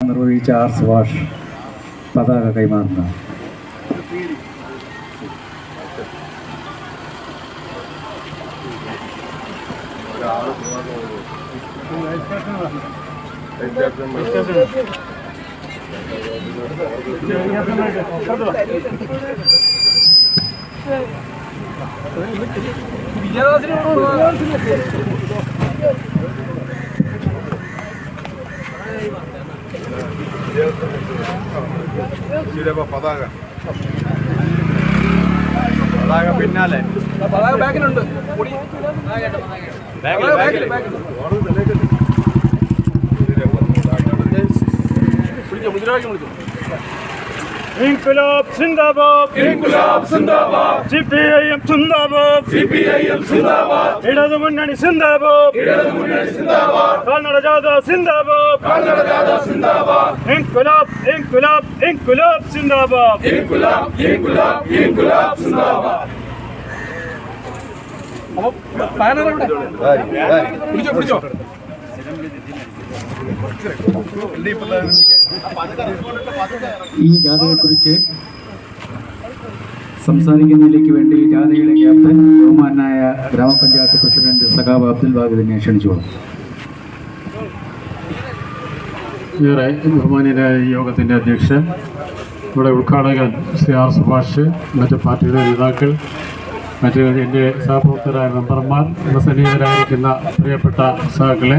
നിർവഹിച്ച ആർ സുഭാഷ് പതാക കൈമാറുന്നതാണ് ഇതിലിപ്പോ പതാക. പതാക പിന്നാലെ. പതാക ബാക്കിലുണ്ട്. പിടിച്ചോ, മുദ്രാവാക്യം വിളിച്ചോ. ഇൻകുലാബ് സിന്ദാബാദ്. ഇൻകുലാബ് സിന്ദാബാദ്. സിപിഐഎം സിന്ദാബാദ്. സിപിഐഎം സിന്ദാബാദ്. ഇടതു മുന്നണി സിന്ദാബാദ്. ഇടതുമുന്നണി സിന്ദാബാദ്. കാൽനട ജാഥ സിന്ദാബാദ്. കന്നഡ ജാഥ സിന്ദാബാദ്. ഇൻകുലാബ് ഇൻകുലാബ് ഇൻകുലാബ് സിന്ദാബാദ്. ഇൻകുലാബ് ഇൻകുലാബ് ഇൻകുലാബ് സിന്ദാബാദ്. അപ്പൊ ബാനർ എവിടെ? പിടിച്ചോ പിടിച്ചോ. ഈ ജാഥയെക്കുറിച്ച് സംസാരിക്കുന്നതിലേക്ക് വേണ്ടി ജാഥയുടെ ക്യാപ്റ്റൻ ബഹുമാനായ ഗ്രാമപഞ്ചായത്ത് പ്രസിഡന്റ് സഖാബ് അബ്ദുൽ ബാഗുദിനെ ക്ഷണിച്ചോളൂ ഏറെ ബഹുമാനിയായ യോഗത്തിന്റെ അധ്യക്ഷൻ ഇവിടെ ഉദ്ഘാടകൻ ശ്രീ ആർ സുഭാഷ് മറ്റ് പാർട്ടിയുടെ നേതാക്കൾ മറ്റ് എന്റെ സഹപ്രവർത്തകരായ മെമ്പർമാർ സന്നിഹിതരായിരിക്കുന്ന പ്രിയപ്പെട്ട സഹാക്കളെ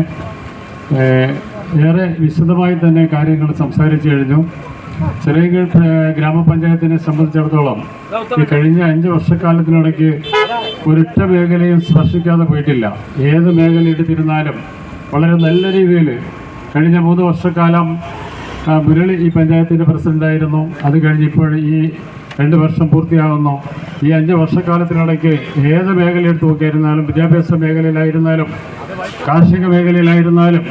ഏറെ വിശദമായി തന്നെ കാര്യങ്ങൾ സംസാരിച്ചു കഴിഞ്ഞു. ചെറിയ ഗ്രാമപഞ്ചായത്തിനെ സംബന്ധിച്ചിടത്തോളം ഈ കഴിഞ്ഞ അഞ്ച് വർഷക്കാലത്തിനിടയ്ക്ക് ഒരൊറ്റ മേഖലയും സ്പർശിക്കാതെ പോയിട്ടില്ല. ഏത് മേഖല എടുത്തിരുന്നാലും വളരെ നല്ല രീതിയിൽ കഴിഞ്ഞ മൂന്ന് വർഷക്കാലം മുരളി ഈ പഞ്ചായത്തിന്റെ പ്രസിഡന്റായിരുന്നു അത് കഴിഞ്ഞ് ഇപ്പോൾ ഈ രണ്ട് വർഷം പൂർത്തിയാകുന്നു ഈ അഞ്ച് വർഷക്കാലത്തിനിടയ്ക്ക് ഏത് മേഖല എടുത്ത് നോക്കിയിരുന്നാലും വിദ്യാഭ്യാസ മേഖലയിലായിരുന്നാലും കാർഷിക മേഖലയിലായിരുന്നാലും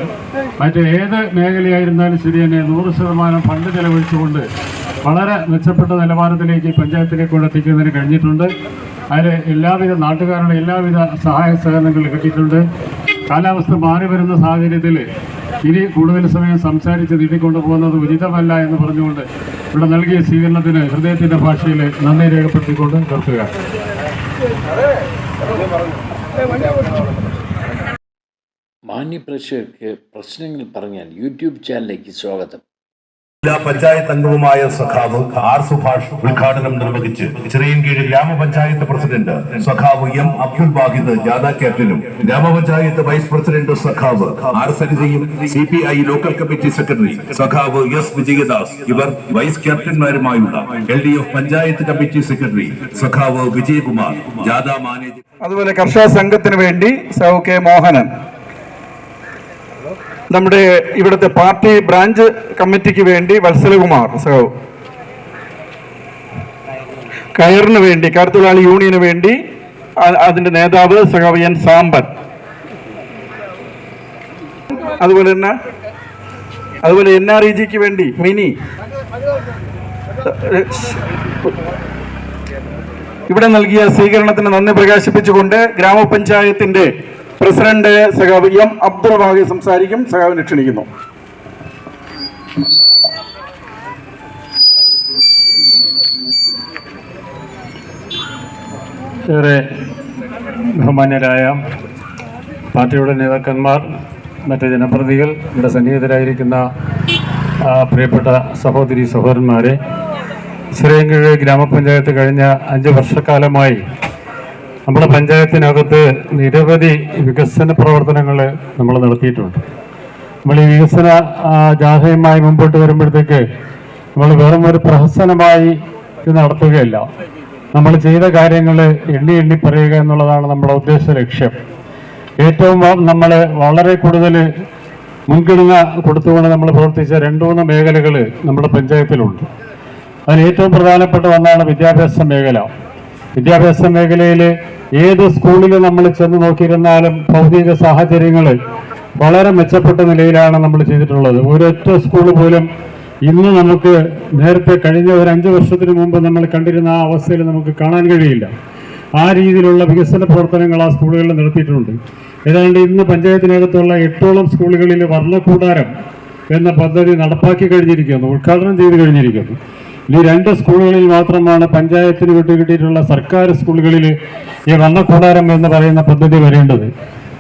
മറ്റ് ഏത് മേഖലയായിരുന്നാലും ശരി തന്നെ നൂറ് ശതമാനം ഫണ്ട് ചെലവഴിച്ചുകൊണ്ട് വളരെ മെച്ചപ്പെട്ട നിലവാരത്തിലേക്ക് പഞ്ചായത്തിലേക്ക് കൊണ്ടെത്തിക്കുന്നതിന് കഴിഞ്ഞിട്ടുണ്ട്. അതിൽ എല്ലാവിധ നാട്ടുകാരുടെ എല്ലാവിധ സഹായ സഹകരണങ്ങൾ കിട്ടിയിട്ടുണ്ട്. കാലാവസ്ഥ മാറി വരുന്ന സാഹചര്യത്തിൽ ഇനി കൂടുതൽ സമയം സംസാരിച്ച് നീട്ടിക്കൊണ്ടു പോകുന്നത് ഉചിതമല്ല എന്ന് പറഞ്ഞുകൊണ്ട് ഇവിടെ നൽകിയ സ്വീകരണത്തിന് ഹൃദയത്തിന്റെ ഭാഷയിൽ നന്ദി രേഖപ്പെടുത്തിക്കൊണ്ട് നിർത്തുക. മാന്യപ്രേക്ഷകർക്ക് പ്രശ്നങ്ങൾ പറഞ്ഞാൽ യൂട്യൂബ് ചാനലിലേക്ക് സ്വാഗതം. ജില്ലാ പഞ്ചായത്ത് അംഗവുമായ സഖാവ് ആർ സുഭാഷ് ഉദ്ഘാടനം നിർവഹിച്ച് ചിറയൻകീഴ് ഗ്രാമപഞ്ചായത്ത് പ്രസിഡന്റ് സഖാവ് എം അബ്ദുൽ വാഹിദ് ജാഥ ക്യാപ്റ്റനും ഗ്രാമപഞ്ചായത്ത് വൈസ് പ്രസിഡന്റ് സഖാവ് R സരിതയും C P I local committee secretary സഖാവ് എസ് വിജയദാസ് ഇവർ vice ക്യാപ്റ്റന്മാരുമായുള്ള L D F panchayat committee secretary സഖാവ് വിജയകുമാർ ജാഥ മാനേജർ അതുപോലെ കർഷക സംഘത്തിന് വേണ്ടി സൗ കെ മോഹനൻ നമ്മുടെ ഇവിടുത്തെ പാർട്ടി ബ്രാഞ്ച് കമ്മിറ്റിക്ക് വേണ്ടി വത്സലകുമാർ സഹോ. കയറിന് വേണ്ടി കരുത്തൊഴിലാളി യൂണിയന് വേണ്ടി അതിന്റെ നേതാവ് സഹോ എൻ സാമ്പൻ. അതുപോലെ തന്നെ അതുപോലെ എൻ ആർ ഇ ജിക്ക് വേണ്ടി മിനി. ഇവിടെ നൽകിയ സ്വീകരണത്തിന് നന്ദി പ്രകാശിപ്പിച്ചുകൊണ്ട് ഗ്രാമപഞ്ചായത്തിന്റെ പ്രസിഡന്റ് സഖാവ് എം അബ്ദുൾ വാഹി സംസാരിക്കും സഖാവിനെ ക്ഷണിക്കുന്നു. ഏറെ ബഹുമാന്യരായ പാർട്ടിയുടെ നേതാക്കന്മാർ മറ്റ് ജനപ്രതികൾ ഇവിടെ സന്നിഹിതരായിരിക്കുന്ന പ്രിയപ്പെട്ട സഹോദരി സഹോദരന്മാരെ ചിറയൻകീഴ് ഗ്രാമപഞ്ചായത്ത് കഴിഞ്ഞ അഞ്ച് വർഷക്കാലമായി നമ്മുടെ പഞ്ചായത്തിനകത്ത് നിരവധി വികസന പ്രവർത്തനങ്ങൾ നമ്മൾ നടത്തിയിട്ടുണ്ട്. നമ്മൾ ഈ വികസന ജാഥയുമായി മുമ്പോട്ട് വരുമ്പോഴത്തേക്ക് നമ്മൾ വെറും ഒരു പ്രഹസനമായി ഇത് നടത്തുകയല്ല. നമ്മൾ ചെയ്ത കാര്യങ്ങൾ എണ്ണി എണ്ണി പറയുക എന്നുള്ളതാണ് നമ്മുടെ ഉദ്ദേശ ലക്ഷ്യം. ഏറ്റവും നമ്മൾ വളരെ കൂടുതൽ മുൻഗണന കൊടുത്തുകൊണ്ട് നമ്മൾ പ്രവർത്തിച്ച രണ്ടു മൂന്ന് മേഖലകൾ നമ്മുടെ പഞ്ചായത്തിലുണ്ട്. അതിൽ ഏറ്റവും പ്രധാനപ്പെട്ട ഒന്നാണ് വിദ്യാഭ്യാസ മേഖല. വിദ്യാഭ്യാസ മേഖലയിൽ ഏത് സ്കൂളിൽ നമ്മൾ ചെന്ന് നോക്കിയിരുന്നാലും ഭൗതിക സാഹചര്യങ്ങൾ വളരെ മെച്ചപ്പെട്ട നിലയിലാണ് നമ്മൾ ചെയ്തിട്ടുള്ളത്. ഒരൊറ്റ സ്കൂൾ പോലും ഇന്ന് നമുക്ക് നേരത്തെ കഴിഞ്ഞ ഒരു അഞ്ച് വർഷത്തിന് മുമ്പ് നമ്മൾ കണ്ടിരുന്ന ആ അവസ്ഥയിൽ നമുക്ക് കാണാൻ കഴിയില്ല. ആ രീതിയിലുള്ള വികസന പ്രവർത്തനങ്ങൾ ആ സ്കൂളുകളിൽ നടത്തിയിട്ടുണ്ട്. ഏതാണ്ട് ഇന്ന് പഞ്ചായത്തിനകത്തുള്ള എട്ടോളം സ്കൂളുകളിൽ വർണക്കൂടാരം എന്ന പദ്ധതി നടപ്പാക്കി കഴിഞ്ഞിരിക്കുന്നു ഉദ്ഘാടനം ചെയ്ത് കഴിഞ്ഞിരിക്കുന്നു. ഈ രണ്ട് സ്കൂളുകളിൽ മാത്രമാണ് പഞ്ചായത്തിന് വിട്ടു കിട്ടിയിട്ടുള്ള സർക്കാർ സ്കൂളുകളിൽ ഈ വന്നക്കൂടാരം എന്ന് പറയുന്ന പദ്ധതി വരേണ്ടത്.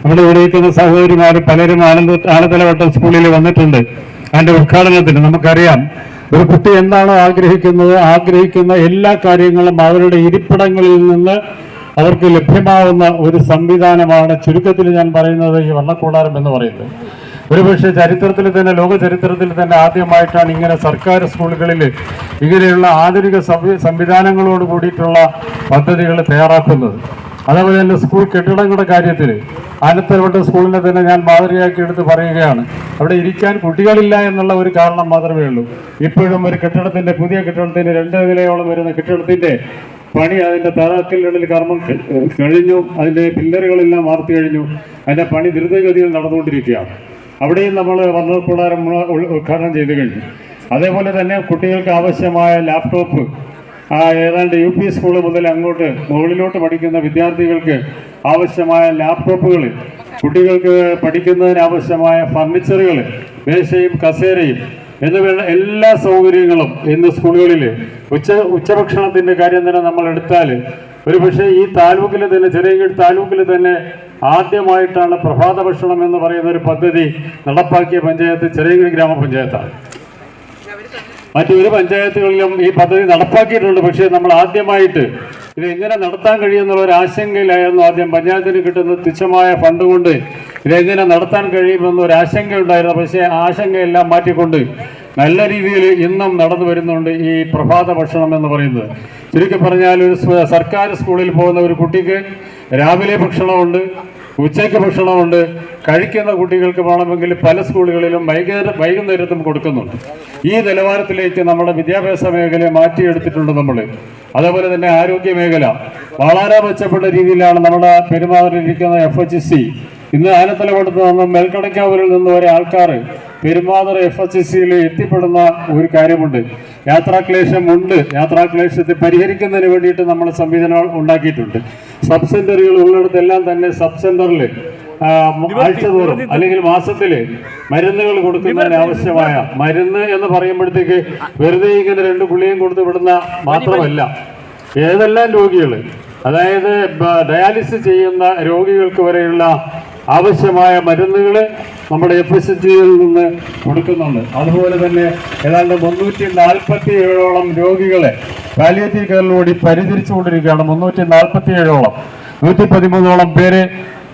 നമ്മുടെ ഇവിടെ ഇരിക്കുന്ന സഹോദരിമാർ പലരും ആനന്ദ ആനത്തലവട്ടം സ്കൂളിൽ വന്നിട്ടുണ്ട്. അതിന്റെ ഉദ്ഘാടനത്തിന് നമുക്കറിയാം. ഒരു കുട്ടി എന്താണോ ആഗ്രഹിക്കുന്നത് ആഗ്രഹിക്കുന്ന എല്ലാ കാര്യങ്ങളും അവരുടെ ഇരിപ്പിടങ്ങളിൽ നിന്ന് അവർക്ക് ലഭ്യമാവുന്ന ഒരു സംവിധാനമാണ് ചുരുക്കത്തിൽ ഞാൻ പറയുന്നത് ഈ വണ്ണക്കൂടാരം എന്ന് പറയുന്നത്. ഒരുപക്ഷെ ചരിത്രത്തിൽ തന്നെ ലോക ചരിത്രത്തിൽ തന്നെ ആദ്യമായിട്ടാണ് ഇങ്ങനെ സർക്കാർ സ്കൂളുകളിൽ ഇങ്ങനെയുള്ള ആധുനിക സംവി സംവിധാനങ്ങളോട് കൂടിയിട്ടുള്ള പദ്ധതികൾ തയ്യാറാക്കുന്നത്. അതേപോലെ തന്നെ സ്കൂൾ കെട്ടിടങ്ങളുടെ കാര്യത്തിൽ ആനത്തലവട്ട സ്കൂളിനെ തന്നെ ഞാൻ മാതൃകയാക്കി എടുത്ത് പറയുകയാണ്. അവിടെ ഇരിക്കാൻ കുട്ടികളില്ല എന്നുള്ള ഒരു കാരണം മാത്രമേ ഉള്ളൂ. ഇപ്പോഴും ഒരു കെട്ടിടത്തിന്റെ പുതിയ കെട്ടിടത്തിന്റെ രണ്ട് നിലയോളം വരുന്ന കെട്ടിടത്തിന്റെ പണി അതിന്റെ തറക്കല്ലിടൽ കർമ്മം കഴിഞ്ഞു. അതിന്റെ പില്ലറുകളെല്ലാം വാർത്തു കഴിഞ്ഞു. അതിന്റെ പണി ദ്രുതഗതിയിൽ നടന്നുകൊണ്ടിരിക്കുകയാണ്. അവിടെയും നമ്മൾ വർണക്കൂടാരം ഉദ്ഘാടനം ചെയ്തു കഴിഞ്ഞു. അതേപോലെ തന്നെ കുട്ടികൾക്ക് ആവശ്യമായ ലാപ്ടോപ്പ് ഏതാണ്ട് യു പി സ്കൂൾ മുതൽ അങ്ങോട്ട് മുകളിലോട്ട് പഠിക്കുന്ന വിദ്യാർത്ഥികൾക്ക് ആവശ്യമായ ലാപ്ടോപ്പുകൾ കുട്ടികൾക്ക് പഠിക്കുന്നതിന് ആവശ്യമായ ഫർണിച്ചറുകൾ മേശയും കസേരയും എന്നിവയുള്ള എല്ലാ സൗകര്യങ്ങളും ഇന്ന് സ്കൂളുകളിൽ ഉച്ച ഉച്ചഭക്ഷണത്തിന്റെ കാര്യം തന്നെ നമ്മൾ എടുത്താൽ ഒരു പക്ഷേ ഈ താലൂക്കിൽ തന്നെ ചെറിയ താലൂക്കിൽ തന്നെ ആദ്യമായിട്ടാണ് പ്രഭാത ഭക്ഷണം എന്ന് പറയുന്ന ഒരു പദ്ധതി നടപ്പാക്കിയ പഞ്ചായത്ത് ചെറിയ ഗ്രാമപഞ്ചായത്താണ്. മറ്റൊരു പഞ്ചായത്തുകളിലും ഈ പദ്ധതി നടപ്പാക്കിയിട്ടുണ്ട് പക്ഷേ നമ്മൾ ആദ്യമായിട്ട് ഇത് എങ്ങനെ നടത്താൻ കഴിയുമെന്നുള്ള ഒരു ആശങ്കയിലായിരുന്നു ആദ്യം. പഞ്ചായത്തിന് കിട്ടുന്ന തുച്ഛമായ ഫണ്ട് കൊണ്ട് ഇതെങ്ങനെ നടത്താൻ കഴിയുമെന്ന് ഒരു ആശങ്കയുണ്ടായിരുന്നു. പക്ഷേ ആശങ്കയെല്ലാം മാറ്റിക്കൊണ്ട് നല്ല രീതിയിൽ ഇന്നും നടന്നു വരുന്നുണ്ട് ഈ പ്രഭാത ഭക്ഷണം എന്ന് പറയുന്നത്. ചുരുക്കി പറഞ്ഞാൽ ഒരു സർക്കാർ സ്കൂളിൽ പോകുന്ന ഒരു കുട്ടിക്ക് രാവിലെ ഭക്ഷണമുണ്ട് ഉച്ചയ്ക്ക് ഭക്ഷണമുണ്ട് കഴിക്കുന്ന കുട്ടികൾക്ക് വേണമെങ്കിൽ പല സ്കൂളുകളിലും വൈകുന്നേരം വൈകുന്നേരത്തും കൊടുക്കുന്നുണ്ട്. ഈ നിലവാരത്തിലേക്ക് നമ്മുടെ വിദ്യാഭ്യാസ മേഖലയെ മാറ്റിയെടുത്തിട്ടുണ്ട് നമ്മൾ അതേപോലെ തന്നെ ആരോഗ്യ മേഖല. വളരെ മെച്ചപ്പെട്ട രീതിയിലാണ് നമ്മുടെ പെരുമാറിയിരിക്കുന്ന എഫ് എച്ച് സി ഇന്ന് ആനത്തലപടുത്ത് നിന്നും മേൽക്കടക്കാവൂരിൽ നിന്ന് വരെ ആൾക്കാർ പെരുമാതറ എഫ് എസ് സിയിൽ എത്തിപ്പെടുന്ന ഒരു കാര്യമുണ്ട്. യാത്രാക്ലേശം ഉണ്ട് യാത്രാക്ലേശത്തെ പരിഹരിക്കുന്നതിന് വേണ്ടിയിട്ട് നമ്മൾ സംവിധാനങ്ങൾ ഉണ്ടാക്കിയിട്ടുണ്ട്. സബ് സെന്ററുകൾ ഉള്ളിടത്തെല്ലാം തന്നെ സബ് സെന്ററിൽ ആഴ്ച തോറും അല്ലെങ്കിൽ മാസത്തിൽ മരുന്നുകൾ കൊടുക്കുന്നതിന് ആവശ്യമായ മരുന്ന് എന്ന് പറയുമ്പോഴത്തേക്ക് വെറുതെ ഇങ്ങനെ രണ്ട് ഗുളിയും കൊടുത്ത് വിടുന്ന മാത്രമല്ല. ഏതെല്ലാം രോഗികൾ അതായത് ഡയാലിസിസ് ചെയ്യുന്ന രോഗികൾക്ക് വരെയുള്ള ആവശ്യമായ മരുന്നുകൾ നമ്മുടെ എഫ് എസ് ജിയിൽ നിന്ന് കൊടുക്കുന്നുണ്ട്. അതുപോലെ തന്നെ ഏതാണ്ട് മുന്നൂറ്റി നാൽപ്പത്തി ഏഴോളം രോഗികളെ പാലിയേറ്റീവ് കെയറിലൂടെ പരിചരിച്ചുകൊണ്ടിരിക്കുകയാണ് മുന്നൂറ്റി നാൽപ്പത്തി ഏഴോളം നൂറ്റി പതിമൂന്നോളം പേര്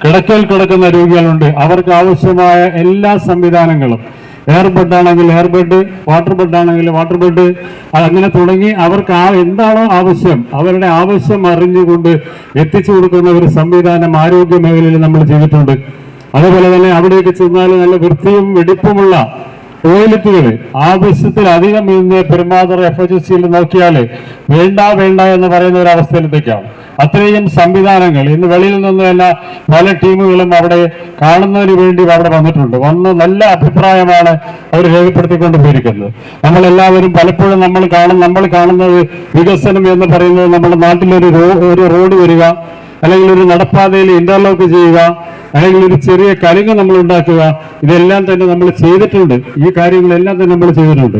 കിടക്കയിൽ കിടക്കുന്ന രോഗികളുണ്ട്. അവർക്ക് ആവശ്യമായ എല്ലാ സംവിധാനങ്ങളും എയർ ബെഡ് ആണെങ്കിൽ എയർ ബെഡ് വാട്ടർ ബെഡ് ആണെങ്കിൽ വാട്ടർ ബെഡ് അങ്ങനെ തുടങ്ങി അവർക്ക് ആ എന്താണോ ആവശ്യം അവരുടെ ആവശ്യം അറിഞ്ഞുകൊണ്ട് എത്തിച്ചു കൊടുക്കുന്ന ഒരു സംവിധാനം ആരോഗ്യ മേഖലയിൽ നമ്മൾ ചെയ്തിട്ടുണ്ട്. അതുപോലെ തന്നെ അവിടെയൊക്കെ ചെന്നാൽ നല്ല വൃത്തിയും വെടിപ്പുമുള്ള ടോയ്ലറ്റുകൾ ആവശ്യത്തിലധികം ഇന്ന് പെരുമാതറ എഫ് എച്ച് സിയിൽ നോക്കിയാൽ വേണ്ട വേണ്ട എന്ന് പറയുന്ന ഒരു അവസ്ഥയിലെത്തേക്കാണ് അത്രയും സംവിധാനങ്ങൾ. ഇന്ന് വെളിയിൽ നിന്ന് തന്നെ പല ടീമുകളും അവിടെ കാണുന്നതിന് വേണ്ടി അവിടെ വന്നിട്ടുണ്ട്. വന്ന് നല്ല അഭിപ്രായമാണ് അവർ രേഖപ്പെടുത്തിക്കൊണ്ട് പോയിരിക്കുന്നത് നമ്മളെല്ലാവരും പലപ്പോഴും നമ്മൾ കാണും നമ്മൾ കാണുന്നത് വികസനം എന്ന് പറയുന്നത് നമ്മുടെ നാട്ടിലൊരു ഒരു റോഡ് വരിക അല്ലെങ്കിൽ ഒരു നടപ്പാതയിൽ ഇന്റർലോക്ക് ചെയ്യുക അല്ലെങ്കിൽ ഒരു ചെറിയ കലുങ്ങ് നമ്മൾ ഉണ്ടാക്കുക ഇതെല്ലാം തന്നെ നമ്മൾ ചെയ്തിട്ടുണ്ട്. ഈ കാര്യങ്ങളെല്ലാം തന്നെ നമ്മൾ ചെയ്തിട്ടുണ്ട്.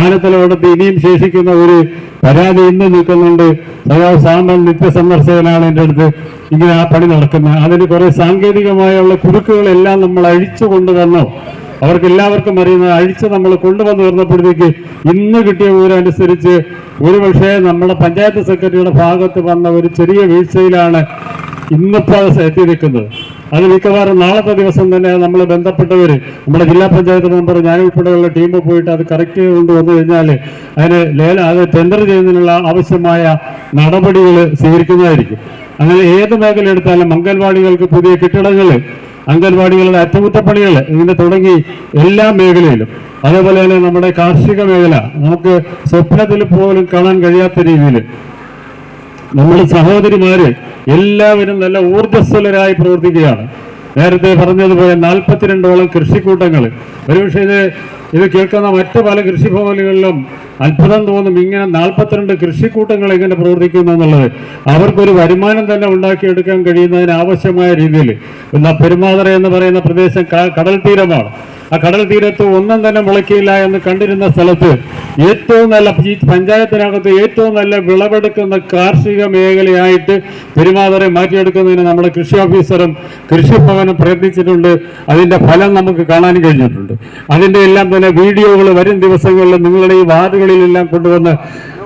ആനത്തലവടത്ത് ഇനിയും ശേഷിക്കുന്ന ഒരു പരാതി ഇന്ന് നിൽക്കുന്നുണ്ട്. സഖാവ് സാമ്പൽ നിത്യസന്ദർശകനാണ് എന്റെ അടുത്ത് ഇങ്ങനെ ആ പണി നടക്കുന്നത്. അതിന് കുറേ സാങ്കേതികമായുള്ള കുരുക്കുകളെല്ലാം നമ്മൾ അഴിച്ചു കൊണ്ടുവന്നോ അവർക്ക് എല്ലാവർക്കും അറിയുന്ന അഴിച്ച് നമ്മൾ കൊണ്ടുവന്നു വരുന്നപ്പോഴത്തേക്ക് ഇന്ന് കിട്ടിയ വിവരം അനുസരിച്ച് ഒരുപക്ഷെ നമ്മുടെ പഞ്ചായത്ത് സെക്രട്ടറിയുടെ ഭാഗത്ത് വന്ന ഒരു ചെറിയ വീഴ്ചയിലാണ് ഇന്നിപ്പോൾ എത്തി നിൽക്കുന്നത് അത് മിക്കവാറും നാളത്തെ ദിവസം തന്നെ നമ്മൾ ബന്ധപ്പെട്ടവർ നമ്മുടെ ജില്ലാ പഞ്ചായത്ത് മെമ്പർ ഞാൻ ഉൾപ്പെടെയുള്ള ടീം പോയിട്ട് അത് കറക്റ്റ് കൊണ്ടുവന്നു കഴിഞ്ഞാൽ അതിന് ലേല അത് ടെൻഡർ ചെയ്യുന്നതിനുള്ള ആവശ്യമായ നടപടികൾ സ്വീകരിക്കുന്നതായിരിക്കും. അങ്ങനെ ഏത് മേഖല എടുത്താലും അംഗൻവാടികൾക്ക് പുതിയ കെട്ടിടങ്ങൾ അംഗൻവാടികളുടെ അറ്റകുറ്റപ്പണികൾ ഇങ്ങനെ തുടങ്ങി എല്ലാ മേഖലയിലും. അതേപോലെ തന്നെ നമ്മുടെ കാർഷിക മേഖല നമുക്ക് സ്വപ്നത്തിൽ പോലും കാണാൻ കഴിയാത്ത രീതിയിൽ. നമ്മുടെ സഹോദരിമാര് എല്ലാവരും നല്ല ഊർജസ്വലരായി പ്രവർത്തിക്കുകയാണ്. നേരത്തെ പറഞ്ഞതുപോലെ നാൽപ്പത്തിരണ്ടോളം കൃഷിക്കൂട്ടങ്ങൾ. ഒരുപക്ഷെ ഇത് ഇത് കേൾക്കുന്ന മറ്റു പല കൃഷിഭവനുകളിലും അത്ഭുതം തോന്നും ഇങ്ങനെ നാൽപ്പത്തിരണ്ട് കൃഷിക്കൂട്ടങ്ങൾ എങ്ങനെ പ്രവർത്തിക്കുന്നു എന്നുള്ളത്. അവർക്കൊരു വരുമാനം തന്നെ ഉണ്ടാക്കിയെടുക്കാൻ കഴിയുന്നതിന് ആവശ്യമായ രീതിയിൽ. പെരുമാതറ എന്ന് പറയുന്ന പ്രദേശം കടൽ തീരമാണ് ആ കടൽ തീരത്ത് ഒന്നും തന്നെ മുളയ്ക്കില്ല എന്ന് കണ്ടിരുന്ന സ്ഥലത്ത് ഏറ്റവും നല്ല പഞ്ചായത്തിനകത്ത് ഏറ്റവും നല്ല വിളവെടുക്കുന്ന കാർഷിക മേഖലയായിട്ട് പെരുമാതറെ മാറ്റിയെടുക്കുന്നതിന് നമ്മുടെ കൃഷി ഓഫീസറും കൃഷിഭവനും പ്രയത്നിച്ചിട്ടുണ്ട്. അതിന്റെ ഫലം നമുക്ക് കാണാൻ കഴിഞ്ഞിട്ടുണ്ട്. അതിന്റെ എല്ലാം തന്നെ വീഡിയോകൾ വരും ദിവസങ്ങളിൽ നിങ്ങളുടെ ഈ വാർഡുകളിലെല്ലാം കൊണ്ടുവന്ന്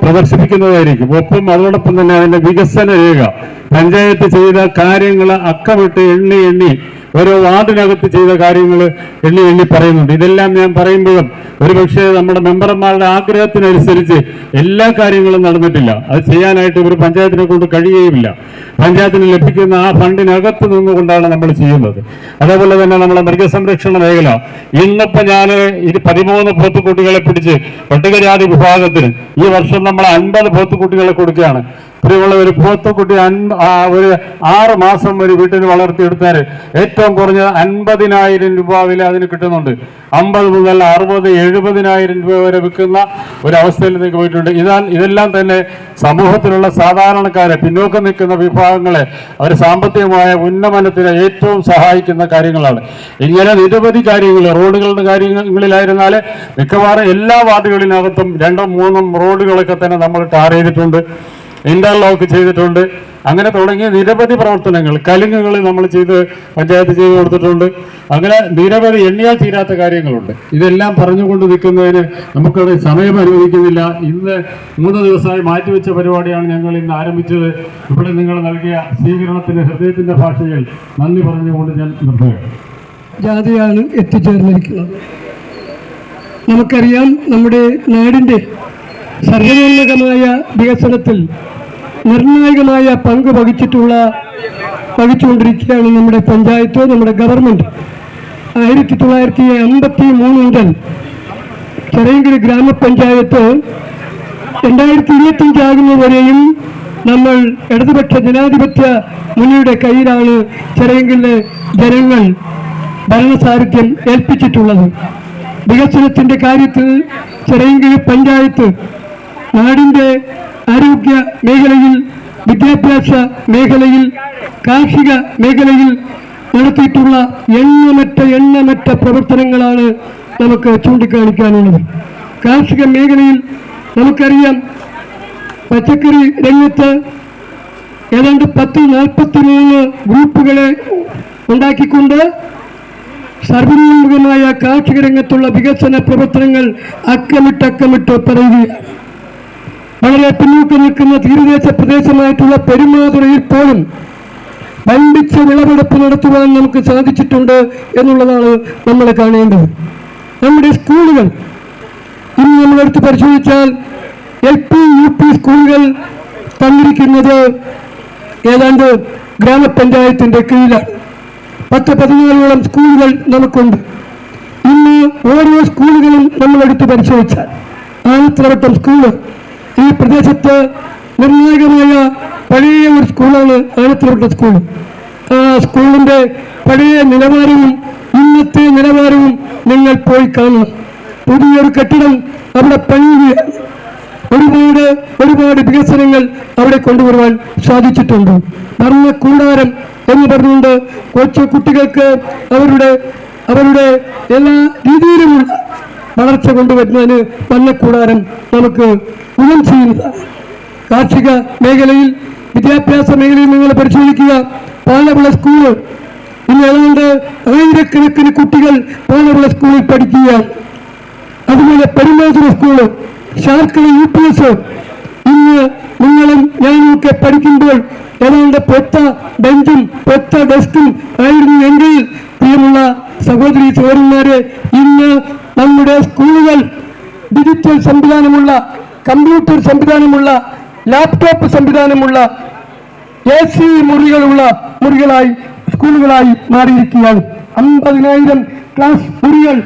പ്രദർശിപ്പിക്കുന്നതായിരിക്കും. ഒപ്പം അതോടൊപ്പം തന്നെ അതിന്റെ വികസന രേഖ പഞ്ചായത്ത് ചെയ്ത കാര്യങ്ങൾ അക്കമിട്ട് എണ്ണി എണ്ണി ഓരോ വാർഡിനകത്ത് ചെയ്ത കാര്യങ്ങൾ എണ്ണി എണ്ണി പറയുന്നുണ്ട്. ഇതെല്ലാം ഞാൻ പറയുമ്പോഴും ഒരുപക്ഷെ നമ്മുടെ മെമ്പർമാരുടെ ആഗ്രഹത്തിനനുസരിച്ച് എല്ലാ കാര്യങ്ങളും നടന്നിട്ടില്ല. അത് ചെയ്യാനായിട്ട് ഒരു പഞ്ചായത്തിനെ കൊണ്ട് കഴിയുകയുമില്ല. പഞ്ചായത്തിന് ലഭിക്കുന്ന ആ ഫണ്ടിനകത്ത് നിന്നുകൊണ്ടാണ് നമ്മൾ ചെയ്യുന്നത്. അതേപോലെ തന്നെ നമ്മുടെ മൃഗസംരക്ഷണ മേഖല. ഇന്നിപ്പോൾ ഞാൻ ഇത് പതിമൂന്ന് പോത്തുക്കുട്ടികളെ പിടിച്ച് പട്ടികജാതി വിഭാഗത്തിന് ഈ വർഷം നമ്മൾ അൻപത് പോത്തുക്കുട്ടികളെ കൊടുക്കുകയാണ്. പ്രിയമുള്ള ഒരു പോത്തുകുട്ടി അൻപ ഒരു ആറ് മാസം ഒരു വീട്ടിൽ വളർത്തിയെടുത്താൽ ഏറ്റവും കുറഞ്ഞത് അൻപതിനായിരം രൂപ വില അതിന് കിട്ടുന്നുണ്ട്. അമ്പത് മുതൽ അറുപത് എഴുപതിനായിരം രൂപ വരെ വിൽക്കുന്ന ഒരു അവസ്ഥയിലേക്ക് പോയിട്ടുണ്ട്. ഇതാ ഇതെല്ലാം തന്നെ സമൂഹത്തിലുള്ള സാധാരണക്കാരെ പിന്നോക്കം നിൽക്കുന്ന വിഭാഗങ്ങളെ അവർ സാമ്പത്തികമായ ഉന്നമനത്തിന് ഏറ്റവും സഹായിക്കുന്ന കാര്യങ്ങളാണ്. ഇങ്ങനെ നിരവധി കാര്യങ്ങൾ റോഡുകളുടെ കാര്യങ്ങളിലായിരുന്നാൽ മിക്കവാറും എല്ലാ വാർഡുകളിനകത്തും രണ്ടും മൂന്നും റോഡുകളൊക്കെ തന്നെ നമ്മൾ ടാർ ചെയ്തിട്ടുണ്ട്. ഇന്റർലോക്ക് ചെയ്തിട്ടുണ്ട്. അങ്ങനെ തുടങ്ങിയ നിരവധി പ്രവർത്തനങ്ങൾ കലുങ്ങുകൾ നമ്മൾ ചെയ്ത് പഞ്ചായത്ത് ചെയ്ത് കൊടുത്തിട്ടുണ്ട്. അങ്ങനെ നിരവധി എണ്ണിയാൽ തീരാത്ത കാര്യങ്ങളുണ്ട്. ഇതെല്ലാം പറഞ്ഞുകൊണ്ട് നിൽക്കുന്നതിന് നമുക്കവിടെ സമയം അനുവദിക്കുന്നില്ല. ഇന്ന് മൂന്ന് ദിവസമായി മാറ്റിവെച്ച പരിപാടിയാണ് ഞങ്ങൾ ഇന്ന് ആരംഭിച്ചത്. ഇവിടെ നിങ്ങൾ നൽകിയ സ്വീകരണത്തിന് ഹൃദയത്തിന്റെ ഭാഷയിൽ നന്ദി പറഞ്ഞുകൊണ്ട് ഞാൻ നിർത്തുകയാണ്. ജാതിയാണ് എത്തിച്ചേർന്നിരിക്കുന്നത്. നമുക്കറിയാം നമ്മുടെ നാടിന്റെ സർവോന്നതമായ വികസനത്തിൽ നിർണായകമായ പങ്ക് വഹിച്ചിട്ടുള്ള വഹിച്ചുകൊണ്ടിരിക്കുകയാണ് നമ്മുടെ പഞ്ചായത്ത് നമ്മുടെ ഗവൺമെന്റ് ആയിരത്തി തൊള്ളായിരത്തി അമ്പത്തി മൂന്ന് മുതൽ ചെറിയങ്കിരി ഗ്രാമപഞ്ചായത്ത് രണ്ടായിരത്തി ഇരുപത്തിയഞ്ചാകുന്നതുവരെയും നമ്മൾ ഇടതുപക്ഷ ജനാധിപത്യ മുന്നണിയുടെ കയ്യിലാണ് ചെറിയങ്കിലെ ജനങ്ങൾ ഭരണസാരഥ്യം ഏൽപ്പിച്ചിട്ടുള്ളത്. വികസനത്തിന്റെ കാര്യത്തിൽ ചെറിയങ്കിരി പഞ്ചായത്ത് നാടിന്റെ ആരോഗ്യ മേഖലയിൽ വിദ്യാഭ്യാസ മേഖലയിൽ കാർഷിക മേഖലയിൽ നടത്തിയിട്ടുള്ള എണ്ണമറ്റ എണ്ണമറ്റ പ്രവർത്തനങ്ങളാണ് നമുക്ക് ചൂണ്ടിക്കാണിക്കാനുള്ളത്. കാർഷിക മേഖലയിൽ നമുക്കറിയാം പച്ചക്കറി രംഗത്ത് ഏതാണ്ട് പത്ത് നാൽപ്പത്തി മൂന്ന് ഗ്രൂപ്പുകളെ ഉണ്ടാക്കിക്കൊണ്ട് സർവോന്മുഖമായ കാർഷിക രംഗത്തുള്ള വികസന പ്രവർത്തനങ്ങൾ അക്കമിട്ട് അക്കമിട്ട് പറയുകയാണ് വളരെ പിന്നോക്കം നിൽക്കുന്ന തീരദേശ പ്രദേശമായിട്ടുള്ള പെരുമാതുറയിൽ പോലും വമ്പിച്ച വിളവെടുപ്പ് നടത്തുവാൻ നമുക്ക് സാധിച്ചിട്ടുണ്ട് എന്നുള്ളതാണ് നമ്മൾ കാണേണ്ടത്. നമ്മുടെ സ്കൂളുകൾ ഇന്ന് നമ്മളെടുത്ത് പരിശോധിച്ചാൽ എൽ പി യു പി സ്കൂളുകൾ തന്നിരിക്കുന്നത് ഏതാണ്ട് ഗ്രാമപഞ്ചായത്തിന്റെ കീഴിലാണ്. പത്ത് പതിനാലോളം സ്കൂളുകൾ നമുക്കുണ്ട്. ഇന്ന് ഓരോ സ്കൂളുകളും നമ്മളെടുത്ത് പരിശോധിച്ചാൽ ആനത്തലവട്ടം സ്കൂൾ പ്രദേശത്ത് നിർണായകമായ പഴയ ഒരു സ്കൂളാണ് ആനത്തിലോട്ട സ്കൂൾ. ആ സ്കൂളിന്റെ പഴയ നിലവാരവും ഇന്നത്തെ നിലവാരവും നിങ്ങൾ പോയി കാണണം പുതിയൊരു കെട്ടിടം അവിടെ പണിയുകയാണ്. ഒരുപാട് ഒരുപാട് വികസനങ്ങൾ അവിടെ കൊണ്ടുവരുവാൻ സാധിച്ചിട്ടുണ്ട്. ഭരണ കൂടാരം എന്ന് പറഞ്ഞുകൊണ്ട് കൊച്ചു കുട്ടികൾക്ക് അവരുടെ അവരുടെ എല്ലാ രീതിയിലുമുള്ള വളർച്ച കൊണ്ടുവരുന്നതിന് ഭരണക്കൂടാരം നമുക്ക് ഗുണം ചെയ്യുന്നതാണ് കാർഷിക മേഖലയിൽ വിദ്യാഭ്യാസ മേഖലയിൽ നിങ്ങൾ പരിശോധിക്കുക. പാലവിള സ്കൂൾ ഇന്ന് ഏതാണ്ട് ആയിരക്കണക്കിന് കുട്ടികൾ പാലവിള സ്കൂളിൽ പഠിക്കുകയാണ് അതുപോലെ Perumathura school Sarkara U P S. ഇന്ന് നിങ്ങളും ഞാനുമൊക്കെ പഠിക്കുമ്പോൾ ഏതാണ്ട് പൊത്ത ബെഞ്ചും പൊത്ത ഡെസ്കും ആയിരുന്നു എങ്കിൽ പ്രിയമുള്ള സഹോദരി സഹോദരന്മാരെ ഇന്ന് നമ്മുടെ സ്കൂളുകൾ ഡിജിറ്റൽ സംവിധാനമുള്ള കമ്പ്യൂട്ടർ സംവിധാനമുള്ള ലാപ്ടോപ്പ് സംവിധാനമുള്ള എ സി മുറികളുള്ള മുറികളായി സ്കൂളുകളായി മാറിയിരിക്കുകയാണ്. അമ്പതിനായിരം ക്ലാസ് മുറികൾ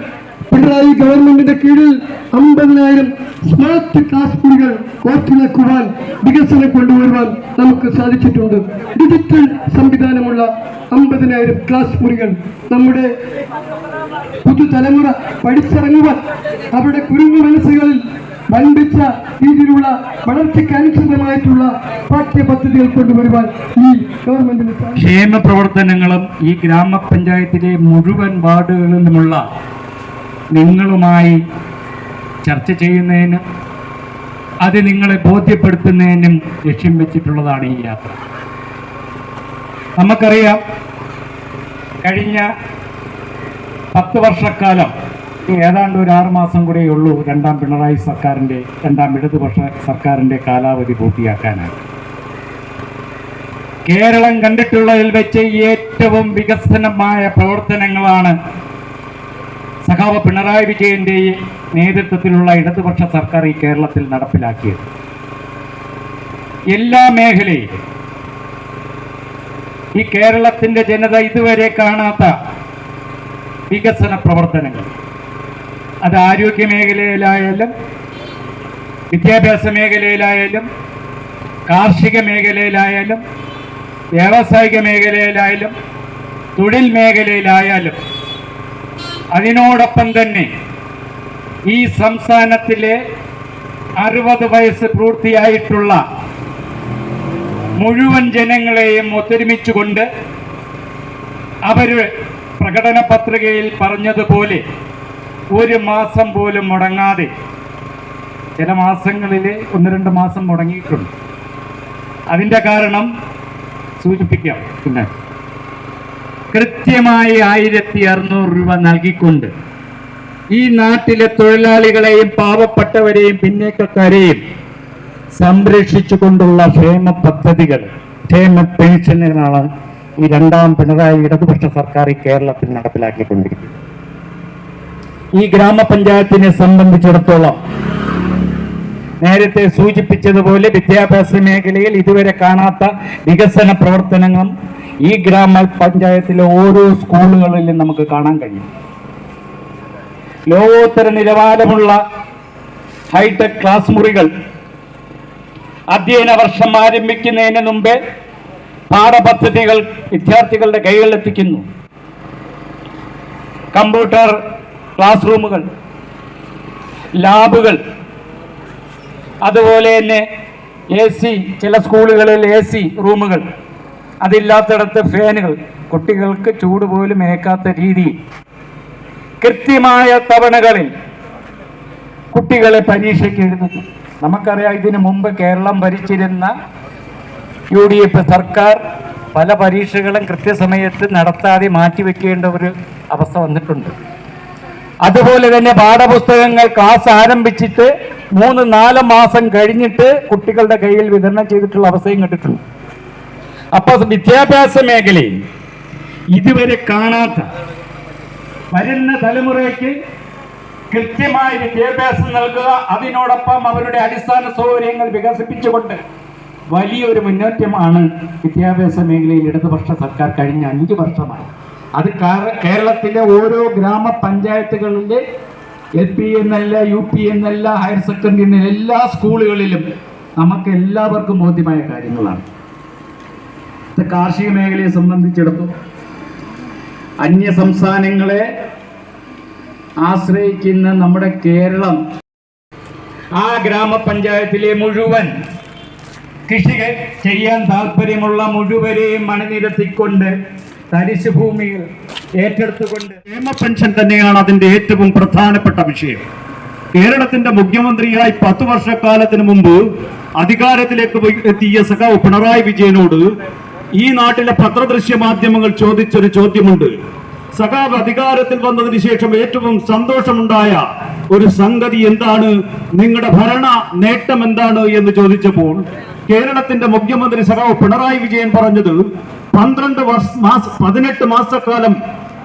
പിണറായി ഗവൺമെന്റിന്റെ കീഴിൽ അമ്പതിനായിരം സ്മാർട്ട് ക്ലാസ് മുറികൾ ഓർത്തിളക്കുവാൻ വികസനം കൊണ്ടുവരുവാൻ നമുക്ക് സാധിച്ചിട്ടുണ്ട്. ഡിജിറ്റൽ സംവിധാനമുള്ള അമ്പതിനായിരം ക്ലാസ് മുറികൾ നമ്മുടെ പുതുതലമുറ പഠിച്ചിറങ്ങുവാൻ അവരുടെ കുരുങ്ങു മനസ്സുകളിൽ വൻപിച്ച രീതിയിലുള്ള വളർച്ചയ്ക്ക് അനുസൃതമായിട്ടുള്ള പാഠ്യപദ്ധതികൾ കൊണ്ടുവരുവാൻ ഈ ഗവൺമെന്റിന് ക്ഷേമ പ്രവർത്തനങ്ങളും ഈ ഗ്രാമപഞ്ചായത്തിലെ മുഴുവൻ വാർഡുകളിലുമുള്ള നിങ്ങളുമായി ചർച്ച ചെയ്യുന്നതിനും അത് നിങ്ങളെ ബോധ്യപ്പെടുത്തുന്നതിനും ലക്ഷ്യം വെച്ചിട്ടുള്ളതാണ് ഈ യാത്ര. നമുക്കറിയാം കഴിഞ്ഞ പത്ത് വർഷക്കാലം ഏതാണ്ട് ഒരു ആറ് മാസം കൂടെ ഉള്ളൂ രണ്ടാം പിണറായി സർക്കാരിന്റെ രണ്ടാം ഇടതുപക്ഷ സർക്കാരിന്റെ കാലാവധി പൂർത്തിയാക്കാനാണ് കേരളം കണ്ടിട്ടുള്ളതിൽ വെച്ച് ഏറ്റവും വികസനമായ പ്രവർത്തനങ്ങളാണ് സഖാവ് പിണറായി വിജയന്റെ നേതൃത്വത്തിലുള്ള ഇടതുപക്ഷ സർക്കാർ ഈ കേരളത്തിൽ നടപ്പിലാക്കിയത്. എല്ലാ മേഖലയിലും. ഈ കേരളത്തിന്റെ ജനത ഇതുവരെ കാണാത്ത വികസന പ്രവർത്തനങ്ങൾ. അത് ആരോഗ്യ മേഖലയിലായാലും വിദ്യാഭ്യാസ മേഖലയിലായാലും കാർഷിക മേഖലയിലായാലും വ്യാവസായിക മേഖലയിലായാലും തൊഴിൽ മേഖലയിലായാലും അതിനോടൊപ്പം തന്നെ ഈ സംസ്ഥാനത്തിലെ അറുപത് വയസ്സ് പൂർത്തിയായിട്ടുള്ള മുഴുവൻ ജനങ്ങളെയും ഒത്തൊരുമിച്ചുകൊണ്ട് അവർ പ്രകടന പത്രികയിൽ പറഞ്ഞതുപോലെ ഒരു മാസം പോലും മുടങ്ങാതെ ചില മാസങ്ങളിൽ ഒന്ന് രണ്ട് മാസം മുടങ്ങിയിട്ടുണ്ട്. അതിന്റെ കാരണം സൂചിപ്പിക്കാം. പിന്നെ കൃത്യമായി ആയിരത്തി അറുന്നൂറ് രൂപ നൽകിക്കൊണ്ട് ഈ നാട്ടിലെ തൊഴിലാളികളെയും പാവപ്പെട്ടവരെയും പിന്നേക്കക്കാരെയും സംരക്ഷിച്ചുകൊണ്ടുള്ള ക്ഷേമ പദ്ധതികൾ ക്ഷേമ പെൻഷനുകളാണ് ഈ രണ്ടാം പിണറായി ഇടതുപക്ഷ സർക്കാർ ഈ കേരളത്തിൽ നടപ്പിലാക്കിക്കൊണ്ടിരിക്കുന്നത്. ഈ ഗ്രാമപഞ്ചായത്തിനെ സംബന്ധിച്ചിടത്തോളം നേരത്തെ സൂചിപ്പിച്ചതുപോലെ വിദ്യാഭ്യാസ മേഖലയിൽ ഇതുവരെ കാണാത്ത വികസന പ്രവർത്തനങ്ങളും ഈ ഗ്രാമപഞ്ചായത്തിലെ ഓരോ സ്കൂളുകളിലും നമുക്ക് കാണാൻ കഴിയും. ലോകോത്തര നിലവാരമുള്ള ഹൈടെക് ക്ലാസ് മുറികൾ അധ്യയന വർഷം ആരംഭിക്കുന്നതിന് മുമ്പേ പാഠപദ്ധതികൾ വിദ്യാർത്ഥികളുടെ കൈകളിലെത്തിക്കുന്നു. കമ്പ്യൂട്ടർ ക്ലാസ് റൂമുകൾ ലാബുകൾ അതുപോലെ തന്നെ എ സി ചില സ്കൂളുകളിൽ എ സി റൂമുകൾ. അതില്ലാത്തിടത്ത് ഫാനുകൾ. കുട്ടികൾക്ക് ചൂട് പോലും ഏക്കാത്ത രീതിയിൽ കൃത്യമായ തവണകളിൽ കുട്ടികളെ പരീക്ഷയ്ക്ക് എഴുതുന്നു നമുക്കറിയാം ഇതിനു മുമ്പ് കേരളം ഭരിച്ചിരുന്ന യു ഡി എഫ് സർക്കാർ പല പരീക്ഷകളും കൃത്യസമയത്ത് നടത്താതെ മാറ്റിവെക്കേണ്ട ഒരു അവസ്ഥ വന്നിട്ടുണ്ട്. അതുപോലെ തന്നെ പാഠപുസ്തകങ്ങൾ ക്ലാസ് ആരംഭിച്ചിട്ട് മൂന്ന് നാല് മാസം കഴിഞ്ഞിട്ട് കുട്ടികളുടെ കയ്യിൽ വിതരണം ചെയ്തിട്ടുള്ള അവസ്ഥയും കണ്ടിട്ടുണ്ട്. അപ്പൊ വിദ്യാഭ്യാസ മേഖലയിൽ ഇതുവരെ കാണാത്ത വരുന്ന തലമുറയ്ക്ക് കൃത്യമായ വിദ്യാഭ്യാസം നൽകുക. അതിനോടൊപ്പം അവരുടെ അടിസ്ഥാന സൗകര്യങ്ങൾ വികസിപ്പിച്ചുകൊണ്ട് വലിയൊരു മുന്നേറ്റമാണ് വിദ്യാഭ്യാസ മേഖലയിൽ ഇടതുപക്ഷ സർക്കാർ കഴിഞ്ഞ അഞ്ച് വർഷമായി. അത് കേരളത്തിലെ ഓരോ ഗ്രാമപഞ്ചായത്തുകളിലെ എൽ പി എന്നല്ല യു പി എന്നല്ല ഹയർ സെക്കൻഡറി എന്നല്ല എല്ലാ സ്കൂളുകളിലും നമുക്ക് എല്ലാവർക്കും ബോധ്യമായ കാര്യങ്ങളാണ്. കാർഷിക മേഖലയെ സംബന്ധിച്ചിടത്തോളം അന്യ സംസ്ഥാനങ്ങളെ ആശ്രയിക്കുന്ന നമ്മുടെ കേരളം ആ ഗ്രാമപഞ്ചായത്തിലെ മുഴുവൻ കൃഷി ചെയ്യാൻ താല്പര്യമുള്ള മുഴുവരെയും മണിനിരത്തിക്കൊണ്ട് തരിശു ഭൂമികൾ ഏറ്റെടുത്തുകൊണ്ട് ക്ഷേമ പെൻഷൻ തന്നെയാണ് അതിന്റെ ഏറ്റവും പ്രധാനപ്പെട്ട വിഷയം. കേരളത്തിന്റെ മുഖ്യമന്ത്രിയായി പത്ത് വർഷക്കാലത്തിന് മുമ്പ് അധികാരത്തിലേക്ക് എത്തിയ സഖാവ് പിണറായി വിജയനോട് ഈ നാട്ടിലെ പത്രദൃശ്യ മാധ്യമങ്ങൾ ചോദിച്ചൊരു ചോദ്യമുണ്ട്. സഖാബ് അധികാരത്തിൽ വന്നതിന് ശേഷം ഏറ്റവും സന്തോഷമുണ്ടായ ഒരു സംഗതി എന്താണ്? നിങ്ങളുടെ ഭരണ നേട്ടം എന്താണ് എന്ന് ചോദിച്ചപ്പോൾ കേരളത്തിന്റെ മുഖ്യമന്ത്രി സഖാവ് പിണറായി വിജയൻ പറഞ്ഞത് പന്ത്രണ്ട് മാസ പതിനെട്ട് മാസക്കാലം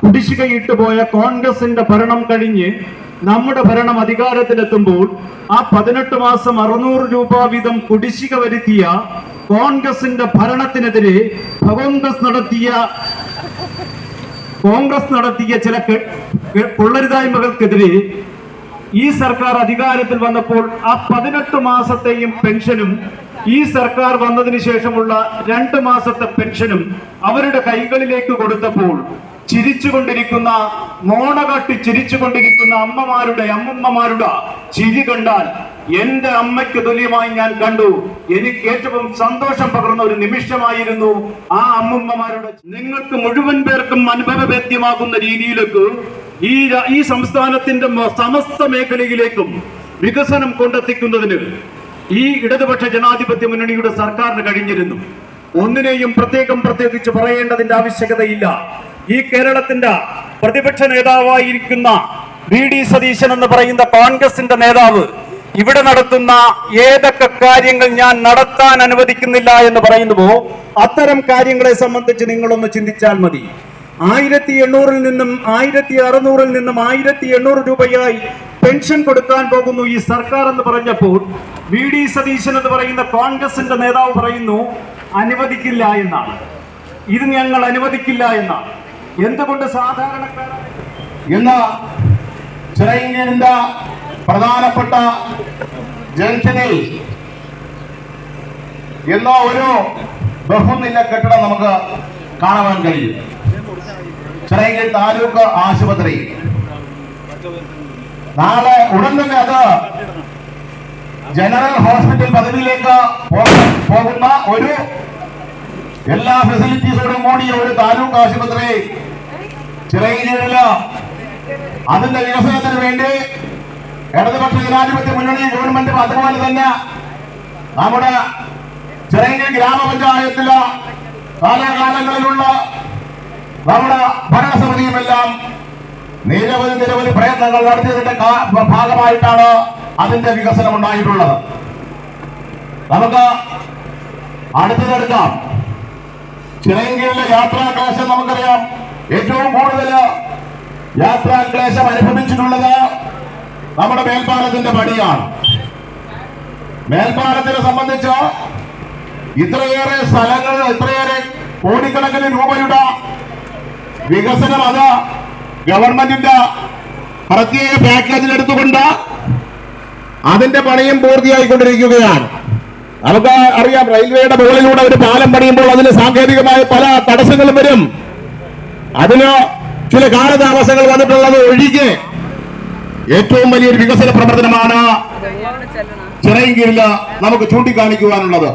കുടിശ്ശികയിട്ട് പോയ കോൺഗ്രസിന്റെ ഭരണം കഴിഞ്ഞ് നമ്മുടെ ഭരണം അധികാരത്തിലെത്തുമ്പോൾ ആ പതിനെട്ട് മാസം അറുന്നൂറ് രൂപ വീതം കുടിശ്ശിക വരുത്തിയ കോൺഗ്രസിന്റെ ഭരണത്തിനെതിരെ കോൺഗ്രസ് നടത്തിയ കോൺഗ്രസ് നടത്തിയ ചില കൊള്ളരുതായ്മകൾക്കെതിരെ ഈ സർക്കാർ അധികാരത്തിൽ വന്നപ്പോൾ ആ പതിനെട്ട് മാസത്തെയും പെൻഷനും ഈ സർക്കാർ വന്നതിന് ശേഷമുള്ള രണ്ട് മാസത്തെ പെൻഷനും അവരുടെ കൈകളിലേക്ക് കൊടുത്തപ്പോൾ ചിരിച്ചുകൊണ്ടിരിക്കുന്ന മോണകാട്ടി ചിരിച്ചുകൊണ്ടിരിക്കുന്ന അമ്മമാരുടെ അമ്മമ്മമാരുടെ ചിരി കണ്ടാൽ എന്റെ അമ്മയ്ക്ക് തുല്യമായി ഞാൻ കണ്ടു. എനിക്ക് ഏറ്റവും സന്തോഷം പകർന്ന ഒരു നിമിഷമായിരുന്നു ആ അമ്മമ്മമാരുടെ നിങ്ങൾക്ക് മുഴുവൻ പേർക്കും അനുഭവവേദ്യമാകുന്ന രീതിയിലേക്ക് ഈ ഈ സംസ്ഥാനത്തിന്റെ സമസ്ത മേഖലയിലേക്കും വികസനം കൊണ്ടെത്തിക്കുന്നതിന് ഈ ഇടതുപക്ഷ ജനാധിപത്യ മുന്നണിയുടെ സർക്കാരിന് കഴിഞ്ഞിരുന്നു. ഒന്നിനെയും പ്രത്യേകം പ്രത്യേകിച്ച് പറയേണ്ടതിന്റെ ആവശ്യകതയില്ല. ഈ കേരളത്തിന്റെ പ്രതിപക്ഷ നേതാവായിരിക്കുന്ന വി ഡി സതീശൻ എന്ന് പറയുന്ന കോൺഗ്രസിന്റെ നേതാവ് ഇവിടെ നടത്തുന്ന ഏതൊക്കെ കാര്യങ്ങൾ ഞാൻ നടത്താൻ അനുവദിക്കുന്നില്ല എന്ന് പറയുന്നുവോ അത്തരം കാര്യങ്ങളെ സംബന്ധിച്ച് നിങ്ങളൊന്ന് ചിന്തിച്ചാൽ മതി. ആയിരത്തി എണ്ണൂറിൽ നിന്നും ആയിരത്തി അറുന്നൂറിൽ നിന്നും ആയിരത്തി എണ്ണൂറ് രൂപയായി പെൻഷൻ കൊടുക്കാൻ പോകുന്നു ഈ സർക്കാർ എന്ന് പറഞ്ഞപ്പോൾ വി ഡി സതീശൻ എന്ന് പറയുന്ന കോൺഗ്രസിന്റെ നേതാവ് പറയുന്നു അനുവദിക്കില്ല എന്നാണ്. ഇത് ഞങ്ങൾ അനുവദിക്കില്ല എന്നാണ്. എന്തുകൊണ്ട് സാധാരണക്കാരായ എന്ന ചിറയിന്റെ പ്രധാനപ്പെട്ട ജംഗ്ഷനിൽ ഇന്ന് ഒരു ബഹുനില കെട്ടിടം നമുക്ക് കാണുവാൻ കഴിയും. ചിറയങ്കിൽ താലൂക്ക് ആശുപത്രി. നാളെ ഉടൻ തന്നെ അത് ജനറൽ ഹോസ്പിറ്റൽ പദവിയിലേക്ക് പോക- പോകുന്ന ഒരു എല്ലാ ഫെസിലിറ്റീസോടും കൂടിയ ഒരു താലൂക്ക് ആശുപത്രി ചിറയിൽ അതിന്റെ വികസനത്തിന് വേണ്ടി ഇടതുപക്ഷ ജനാധിപത്യ മുന്നണി ഗവൺമെന്റും അതുപോലെ തന്നെ നമ്മുടെ ചെറിയ ഗ്രാമപഞ്ചായത്തിലെ കാലാകാലങ്ങളിലുള്ള നമ്മുടെ ഭരണസമിതിയുമെല്ലാം നിരവധി നിരവധി പ്രയത്നങ്ങൾ നടത്തിയതിന്റെ ഭാഗമായിട്ടാണ് അതിന്റെ വികസനം ഉണ്ടായിട്ടുള്ളത് നമുക്ക് അടുത്തതെടുക്കാം ചിറയങ്കിലെ യാത്രാക്ലേശം നമുക്കറിയാം. ഏറ്റവും കൂടുതൽ യാത്രാക്ലേശം അനുഭവിച്ചിട്ടുള്ളത് നമ്മുടെ മേൽപ്പാലത്തിന്റെ പണിയാണ് മേൽപ്പാലത്തിനെ സംബന്ധിച്ച് ഇത്രയേറെ സ്ഥലങ്ങൾ ഇത്രയേറെ കോടിക്കണക്കിന് രൂപയുടെ വികസനം അത് ഗവൺമെന്റിന്റെ പ്രത്യേക പാക്കേജിൽ എടുത്തുകൊണ്ട് അതിന്റെ പണിയും പൂർത്തിയായിക്കൊണ്ടിരിക്കുകയാണ്. നമുക്ക് അറിയാം റെയിൽവേയുടെ മുകളിലൂടെ ഒരു പാലം പണിയുമ്പോൾ അതിന് സാങ്കേതികമായ പല തടസ്സങ്ങളും വരും. അതിന് ചില കാലതാമസങ്ങൾ വന്നിട്ടുള്ളത് ഒഴികെ ഏറ്റവും വലിയൊരു വികസന പ്രവർത്തനമാണ് ചിറയൻകീഴിൽ നമുക്ക് ചൂണ്ടിക്കാണിക്കുവാനുള്ളത്.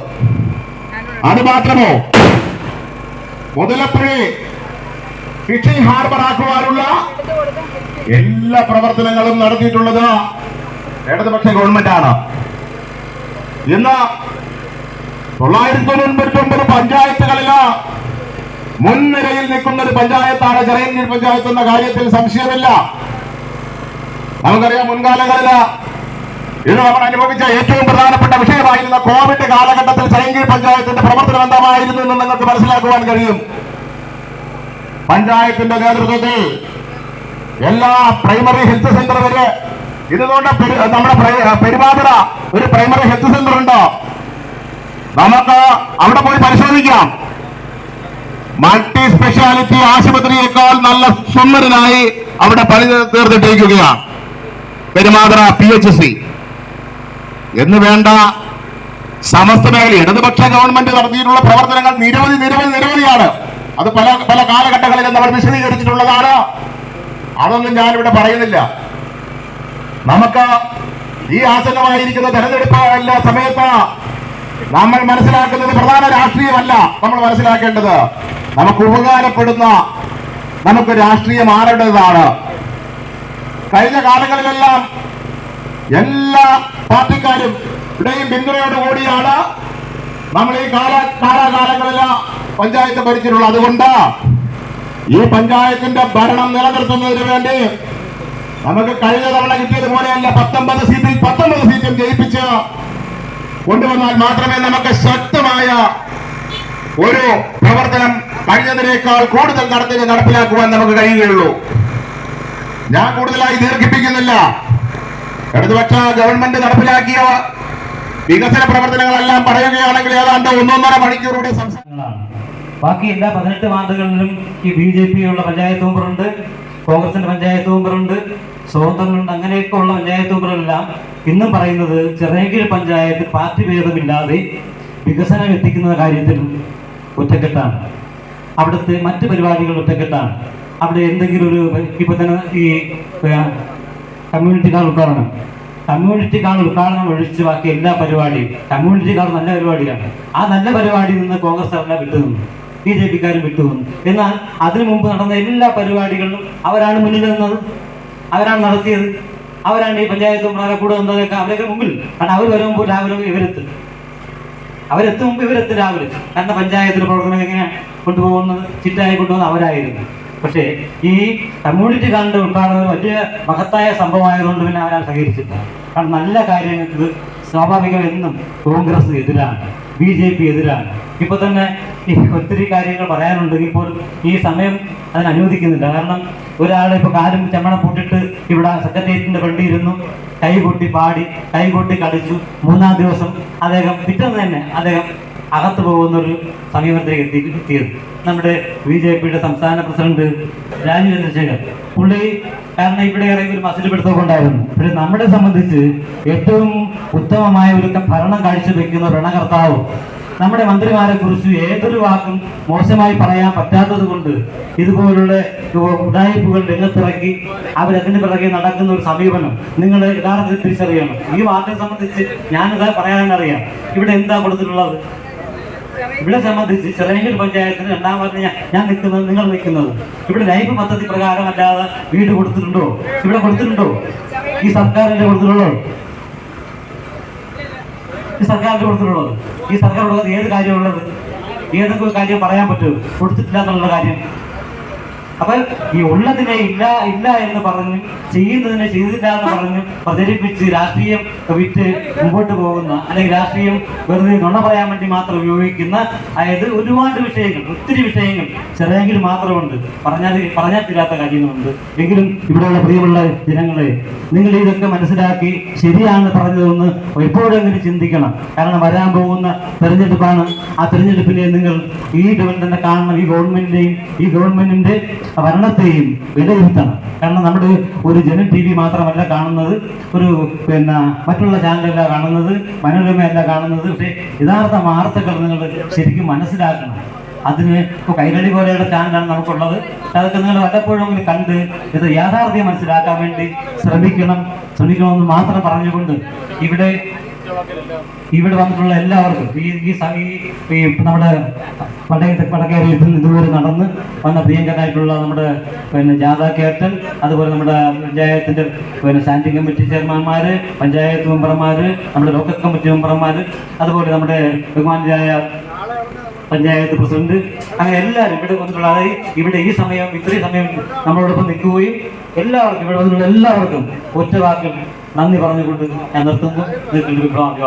അത് മാത്രമോ? മുതലപ്പുഴ ഫിഷിംഗ് ഹാർബർ ആക്കുവാനുള്ള എല്ലാ പ്രവർത്തനങ്ങളും നടത്തിയിട്ടുള്ളത് ഇടതുപക്ഷ ഗവൺമെന്റാണ് ഇന്ന് തൊള്ളായിരത്തി തൊണ്ണൂറ്റി ഒമ്പത് പഞ്ചായത്തുകളിൽ മുൻനിരയിൽ നിൽക്കുന്ന ഒരു പഞ്ചായത്താണ് ചെറിയ പഞ്ചായത്ത് എന്ന കാര്യത്തിൽ സംശയമില്ല. നമുക്കറിയാം മുൻകാലങ്ങളിൽ ഇത് നമ്മൾ അനുഭവിച്ച ഏറ്റവും പ്രധാനപ്പെട്ട വിഷയമായിരുന്ന കോവിഡ് കാലഘട്ടത്തിൽ ചൈങ്കി പഞ്ചായത്തിന്റെ പ്രവർത്തനം എന്താമായിരുന്നു എന്ന് നിങ്ങൾക്ക് മനസ്സിലാക്കുവാൻ കഴിയും. പഞ്ചായത്തിന്റെ നേതൃത്വത്തിൽ എല്ലാ പ്രൈമറി ഹെൽത്ത് സെന്റർ വരെ ഇതുകൊണ്ട് നമ്മുടെ പെരുമാതിര ഒരു പ്രൈമറി ഹെൽത്ത് സെന്റർ ഉണ്ടോ. നമുക്ക് അവിടെ പോയി പരിശോധിക്കാം. മൾട്ടി സ്പെഷ്യാലിറ്റി ആശുപത്രിയേക്കാൾ നല്ല സുന്ദരനായി അവിടെ പണി തീർത്തിട്ടിരിക്കുകയാണ്. പെരുമാതുറ പി എച്ച് സി എന്ന് വേണ്ട സമസ്ത മേഖല ഇടതുപക്ഷ ഗവൺമെന്റ് നടത്തിയിട്ടുള്ള പ്രവർത്തനങ്ങൾ നിരവധി നിരവധി നിരവധിയാണ്. അത് പല പല കാലഘട്ടങ്ങളിൽ നമ്മൾ വിശദീകരിച്ചിട്ടുള്ളതാണ്. അതൊന്നും ഞാനിവിടെ പറയുന്നില്ല. നമുക്ക് ഈ ആസന്നമായിരിക്കുന്ന തെരഞ്ഞെടുപ്പ് എല്ലാ സമയത്ത് നമ്മൾ മനസ്സിലാക്കുന്നത് പ്രധാന രാഷ്ട്രീയമല്ല. നമ്മൾ മനസ്സിലാക്കേണ്ടത് നമുക്ക് ഉപകാരപ്പെടുന്ന നമുക്ക് രാഷ്ട്രീയം ആരുടേതാണ്? കഴിഞ്ഞ കാലങ്ങളിലെല്ലാം എല്ലാ പാർട്ടിക്കാരും ഇവിടെയും പിന്തുണയോട് കൂടിയാണ് നമ്മൾ ഈ കാല പഞ്ചായത്ത് ഭരിച്ചിട്ടുള്ളത്. അതുകൊണ്ട് ഈ പഞ്ചായത്തിന്റെ ഭരണം നിലനിർത്തുന്നതിന് വേണ്ടി നമുക്ക് കഴിഞ്ഞ തവണ കിട്ടിയതുപോലെയല്ല പത്തൊമ്പത് സീറ്റിൽ പത്തൊമ്പത് സീറ്റും ജയിപ്പിച്ച് കൊണ്ടുവന്നാൽ മാത്രമേ നമുക്ക് ശക്തമായ ഒരു പ്രവർത്തനം കഴിഞ്ഞതിനേക്കാൾ കൂടുതൽ നടത്തി നടപ്പിലാക്കുവാൻ നമുക്ക് കഴിയുകയുള്ളൂ. ഞാൻ കൂടുതലായി ദീർഘിപ്പിക്കുന്നില്ല. ഇടതുപക്ഷ ഗവൺമെന്റ് നടപ്പിലാക്കിയ വികസന പ്രവർത്തനങ്ങളെല്ലാം പറയുകയാണെങ്കിൽ ഏതാണ്ട് ഒന്നൊന്നര മണിക്കൂറുടെ സംസാരങ്ങളാണ്. ബാക്കി എല്ലാ പതിനെട്ട് വാർഡുകളിലും ഈ ബി ജെ പി ഉള്ള പഞ്ചായത്ത് മെമ്പറുണ്ട് കോൺഗ്രസിന്റെ പഞ്ചായത്ത് മെമ്പറുണ്ട് സ്വതന്ത്രമുണ്ട് അങ്ങനെയൊക്കെ ഉള്ള പഞ്ചായത്ത് മെമ്പറെല്ലാം ഇന്നും പറയുന്നത് ചെറിയകീഴ് പഞ്ചായത്ത് പാർട്ടി ഭേദമില്ലാതെ വികസനം എത്തിക്കുന്ന കാര്യത്തിൽ ഒറ്റക്കെട്ടാണ്. അവിടുത്തെ മറ്റ് പരിപാടികൾ ഒറ്റക്കെട്ടാണ്. അവിടെ എന്തെങ്കിലും ഒരു ഇപ്പൊ തന്നെ ഈ കമ്മ്യൂണിറ്റി കാർഡ് ഉദ്ഘാടനം. കമ്മ്യൂണിറ്റി കാർഡ് ഉദ്ഘാടനം ഒഴിച്ച് ബാക്കി എല്ലാ പരിപാടിയും. കമ്മ്യൂണിറ്റി കാർഡ് നല്ല പരിപാടിയാണ്. ആ നല്ല പരിപാടിയിൽ നിന്ന് കോൺഗ്രസ് അവരെ വിട്ടു നിന്നു ബി ജെ പിക്കാരും വിട്ടുവന്നു എന്നാൽ അതിനു മുമ്പ് നടന്ന എല്ലാ പരിപാടികളിലും അവരാണ് മുന്നിൽ നിന്നത്. അവരാണ് നടത്തിയത്. അവരാണ് ഈ പഞ്ചായത്ത് വളരെ കൂടെ വന്നതൊക്കെ അവരൊക്കെ മുമ്പിൽ. കാരണം അവർ വരുമ്പോൾ രാവിലെ ഇവരെത്തും. അവരെത്തും മുമ്പ് ഇവരെത്തും രാവിലെ. കാരണം പഞ്ചായത്തിലെ പ്രവർത്തനം എങ്ങനെ കൊണ്ടുപോകുന്നത്? ചിട്ടായി കൊണ്ടുപോകുന്നത് അവരായിരുന്നു. പക്ഷേ ഈ കമ്മ്യൂണിറ്റി കാർഡിന്റെ ഉദ്ഘാടനം വലിയ മഹത്തായ സംഭവമായതുകൊണ്ട് പിന്നെ അവരാൾ സഹകരിച്ചില്ല കാരണം നല്ല കാര്യങ്ങൾക്ക് സ്വാഭാവികം എന്നും കോൺഗ്രസ് എതിരാണ് ബി ജെ പി എതിരാണ്. ഇപ്പോൾ തന്നെ ഈ ഒത്തിരി കാര്യങ്ങൾ പറയാനുണ്ടെങ്കിൽ പോലും ഈ സമയം അതിന് അനുവദിക്കുന്നില്ല. കാരണം ഒരാൾ ഇപ്പോൾ കാലും ചമ്മണം പൂട്ടിട്ട് ഇവിടെ സെക്രട്ടേറിയറ്റിന്റെ ഫ്രണ്ടിൽ ഇരുന്നു കൈകൊട്ടി പാടി കൈകൊട്ടി കളിച്ചു. മൂന്നാം ദിവസം അദ്ദേഹം പിറ്റേന്ന് തന്നെ അദ്ദേഹം അകത്ത് പോകുന്നൊരു സമീപനത്തിലേക്ക് എത്തി എത്തിയത്. നമ്മുടെ ബി ജെ പിയുടെ സംസ്ഥാന പ്രസിഡന്റ് രാജു ചന്ദ്രശേഖർ പുള്ളി കാരണം ഇവിടെ ഇറങ്ങി ഒരു മസിൽ പിടുത്തമൊക്കെ ഉണ്ടായിരുന്നു. പക്ഷെ നമ്മളെ സംബന്ധിച്ച് ഏറ്റവും ഉത്തമമായ ഒരു ഭരണം കാഴ്ചവെക്കുന്ന ഭരണകർത്താവ് നമ്മുടെ മന്ത്രിമാരെ കുറിച്ച് ഏതൊരു വാക്കും മോശമായി പറയാൻ പറ്റാത്തത് കൊണ്ട് ഇതുപോലുള്ള ഉടായ്പകൾ രംഗത്തിറക്കി അവരതിന് പിറകെ നടക്കുന്ന ഒരു സമീപനം നിങ്ങൾ യഥാർത്ഥത്തിൽ തിരിച്ചറിയണം. ഈ വാർത്തയെ സംബന്ധിച്ച് ഞാനിത് പറയാനറിയാം. ഇവിടെ എന്താ കൊടുത്തിട്ടുള്ളത്? ഇവിടെ സംബന്ധിച്ച് ചെറിയ പഞ്ചായത്തിന് രണ്ടാമത്തെ ഞാൻ ഞാൻ നിൽക്കുന്നത് നിങ്ങൾ നിൽക്കുന്നത്. ഇവിടെ ലൈഫ് പദ്ധതി പ്രകാരം അല്ലാതെ വീട് കൊടുത്തിട്ടുണ്ടോ? ഇവിടെ കൊടുത്തിട്ടുണ്ടോ? ഈ സർക്കാരിന്റെ കൊടുത്തിട്ടുള്ളോ ഈ സർക്കാരിന്റെ കൊടുത്തിട്ടുള്ളത് ഈ സർക്കാർ ഉള്ളത് ഏത് കാര്യമുള്ളത്? ഏതൊക്കെ കാര്യം പറയാൻ പറ്റുമോ കൊടുത്തിട്ടില്ല എന്നുള്ള കാര്യം. അപ്പൊ ഈ ഉള്ളതിനെ ഇല്ല ഇല്ല എന്ന് പറഞ്ഞ് ചെയ്യുന്നതിനെ ചെയ്തില്ല എന്ന് പറഞ്ഞ് പ്രചരിപ്പിച്ച് രാഷ്ട്രീയം വിറ്റ് മുമ്പോട്ട് പോകുന്ന അല്ലെങ്കിൽ രാഷ്ട്രീയം വെറുതെ നുണ പറയാൻ വേണ്ടി മാത്രം ഉപയോഗിക്കുന്ന അതായത് ഒരുപാട് വിഷയങ്ങൾ ഒത്തിരി വിഷയങ്ങൾ ചെറിയെങ്കിൽ മാത്രമുണ്ട്. പറഞ്ഞാൽ പറഞ്ഞാൽ തീരാത്ത കാര്യങ്ങളുണ്ട്. എങ്കിലും ഇവിടെയുള്ള പ്രിയമുള്ള ജനങ്ങളെ നിങ്ങൾ ഇതൊക്കെ മനസ്സിലാക്കി ശരിയാണ് പറഞ്ഞതെന്ന് എപ്പോഴെങ്കിലും ചിന്തിക്കണം. കാരണം വരാൻ പോകുന്ന തെരഞ്ഞെടുപ്പാണ്. ആ തെരഞ്ഞെടുപ്പിനെ നിങ്ങൾ ഈ ഗവൺമെന്റിനെ കാണണം ഈ ഗവൺമെന്റിന്റെയും ഈ ഗവൺമെന്റിന്റെ ഭരണത്തെയും വിലയിരുത്തണം. കാരണം നമ്മുടെ ഒരു ജനം ടി വി മാത്രമല്ല കാണുന്നത് ഒരു പിന്നെ മറ്റുള്ള ചാനലല്ല കാണുന്നത് മനോരമയല്ല കാണുന്നത്. പക്ഷേ യഥാർത്ഥ വാർത്തകൾ നിങ്ങൾ ശരിക്കും മനസ്സിലാക്കണം. അതിന് ഇപ്പോൾ കൈകളി പോലെയുള്ള ചാനലാണ് നമുക്കുള്ളത്. അതൊക്കെ നിങ്ങൾ വല്ലപ്പോഴും കണ്ട് ഇത് യാഥാർത്ഥ്യം മനസ്സിലാക്കാൻ വേണ്ടി ശ്രമിക്കണം. ശ്രമിക്കണമെന്ന് മാത്രം പറഞ്ഞുകൊണ്ട് ഇവിടെ ഇവിടെ വന്നിട്ടുള്ള എല്ലാവർക്കും ഈ ഈ നമ്മുടെ പടയത്തെ പടക്കേരളത്തിൽ ഇതുവരെ നടന്ന് വന്ന പ്രിയങ്കരായിട്ടുള്ള നമ്മുടെ പിന്നെ ജാഥ ക്യാപ്റ്റൻ അതുപോലെ നമ്മുടെ പഞ്ചായത്തിന്റെ പിന്നെ സ്റ്റാൻഡിംഗ് കമ്മിറ്റി ചെയർമാൻമാർ പഞ്ചായത്ത് മെമ്പർമാർ നമ്മുടെ ലോക്കൽ കമ്മിറ്റി മെമ്പർമാർ അതുപോലെ നമ്മുടെ ബഹുമാനായ പഞ്ചായത്ത് പ്രസിഡന്റ് അങ്ങനെ എല്ലാവരും ഇവിടെ വന്നിട്ടുള്ള അതായത് ഇവിടെ ഈ സമയം ഇത്രയും സമയം നമ്മളോടൊപ്പം നിൽക്കുകയും എല്ലാവർക്കും ഇവിടെ വന്നിട്ടുള്ള എല്ലാവർക്കും ഒറ്റ വാക്കിൽ നന്ദി പറഞ്ഞുകൊണ്ട് ഞാൻ നിർത്തുന്നു. നിങ്ങൾക്ക് വിഭ്രാന്തി